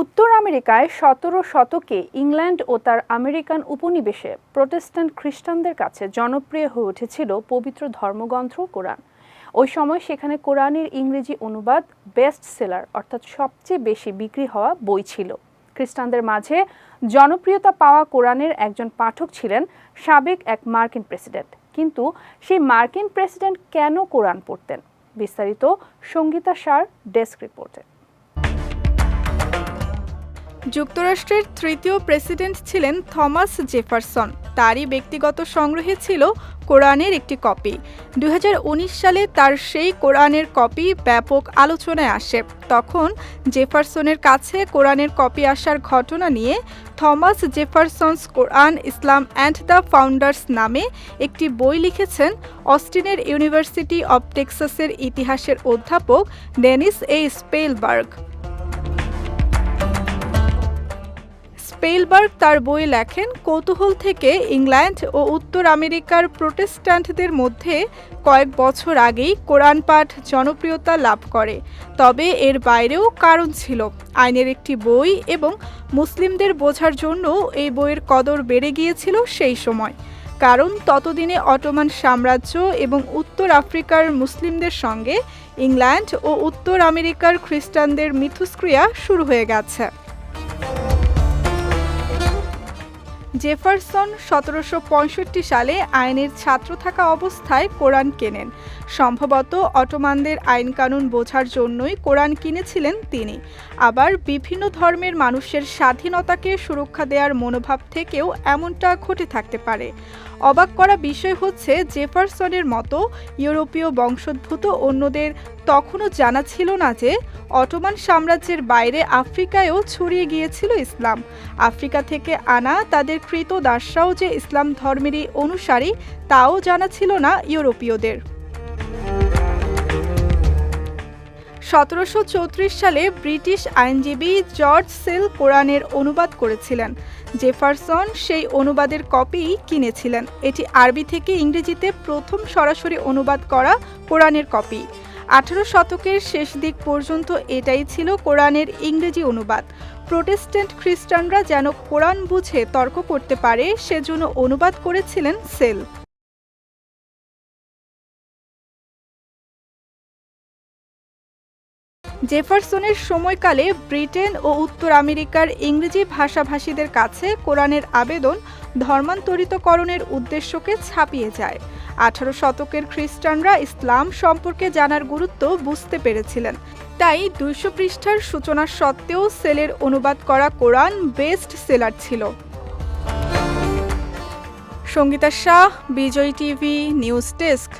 উত্তর আমেরিকায় সতেরো শতকে ইংল্যান্ড ও তার আমেরিকান উপনিবেশে প্রোটেস্ট্যান্ট খ্রিস্টানদের কাছে জনপ্রিয় হয়ে উঠেছিল পবিত্র ধর্মগ্রন্থ কোরআন। ওই সময় সেখানে কোরআনের ইংরেজি অনুবাদ বেস্ট সেলার অর্থাৎ সবচেয়ে বেশি বিক্রি হওয়া বই ছিল। খ্রিস্টানদের মাঝে জনপ্রিয়তা পাওয়া কোরআনের একজন পাঠক ছিলেন সাবেক এক মার্কিন প্রেসিডেন্ট। কিন্তু সেই মার্কিন প্রেসিডেন্ট কেন কোরআন পড়তেন? বিস্তারিত সঙ্গীতা সার, ডেস্ক রিপোর্টে। যুক্তরাষ্ট্রের তৃতীয় প্রেসিডেন্ট ছিলেন থমাস জেফারসন। তারই ব্যক্তিগত সংগ্রহে ছিল কোরআনের একটি কপি। দু হাজার উনিশ সালে তার সেই কোরআনের কপি ব্যাপক আলোচনায় আসে। তখন জেফারসনের কাছে কোরআনের কপি আসার ঘটনা নিয়ে Thomas Jefferson's Quran, Islam and the founders নামে একটি বই লিখেছেন অস্টিনের ইউনিভার্সিটি অব টেক্সাসের ইতিহাসের অধ্যাপক ডেনিস এ স্পেলবার্গ। স্পেলবার্গ তার বই লেখেন, কৌতূহল থেকে ইংল্যান্ড ও উত্তর আমেরিকার প্রোটেস্ট্যান্টদের মধ্যে কয়েক বছর আগেই কোরআন পাঠ জনপ্রিয়তা লাভ করে। তবে এর বাইরেও কারণ ছিল। আইনের একটি বই এবং মুসলিমদের বোঝার জন্য এই বইয়ের কদর বেড়ে গিয়েছিল সেই সময়। কারণ ততদিনে অটোমান সাম্রাজ্য এবং উত্তর আফ্রিকার মুসলিমদের সঙ্গে ইংল্যান্ড ও উত্তর আমেরিকার খ্রিস্টানদের মিথস্ক্রিয়া শুরু হয়ে গেছে। জেফারসন সতেরোশো পঁয়ষট্টি সালে আইনের ছাত্র থাকা অবস্থায় কোরআন কেনেন। সম্ভবত অটোমানদের আইনকানুন বোঝার জন্যই কোরআন কিনেছিলেন তিনি। আবার বিভিন্ন ধর্মের মানুষের স্বাধীনতাকে সুরক্ষা দেওয়ার মনোভাব থেকেও এমনটা ঘটে থাকতে পারে। অবাক করা বিষয় হচ্ছে, জেফারসনের মতো ইউরোপীয় বংশোদ্ভূত অন্যদের তখনও জানা ছিল না যে অটোমান সাম্রাজ্যের বাইরে আফ্রিকায়ও ছড়িয়ে গিয়েছিল ইসলাম। আফ্রিকা থেকে আনা তাদের কৃত দাসরাও যে ইসলাম ধর্মেরই অনুসারী, তাও জানা ছিল না ইউরোপীয়দের। সতেরোশো চৌত্রিশ সালে ব্রিটিশ আইনজীবী জর্জ সেল কোরআনের অনুবাদ করেছিলেন। জেফারসন সেই অনুবাদের কপি কিনেছিলেন। এটি আরবি থেকে ইংরেজিতে প্রথম সরাসরি অনুবাদ করা কোরআনের কপি। আঠারো শতকের শেষ দিক পর্যন্ত এটাই ছিল কোরআনের ইংরেজি অনুবাদ। প্রোটেস্ট্যান্ট খ্রিস্টানরা যেন কোরআন বুঝে তর্ক করতে পারে, সেজন্য অনুবাদ করেছিলেন সেল। জেফারসনের সময়কালে ব্রিটেন ও উত্তর আমেরিকার ইংরেজি ভাষাভাষীদের কাছে কোরআনের আবেদন ধর্মান্তরিতকরণের উদ্দেশ্যকে ছাপিয়ে যায়। আঠারো শতকের খ্রিস্টানরা ইসলাম সম্পর্কে জানার গুরুত্ব বুঝতে পেরেছিলেন। তাই দুইশো পৃষ্ঠার সূচনা সত্ত্বেও সেলের অনুবাদ করা কোরআন বেস্ট সেলার ছিল। Sangeeta Shah, Vijay TV, news desk.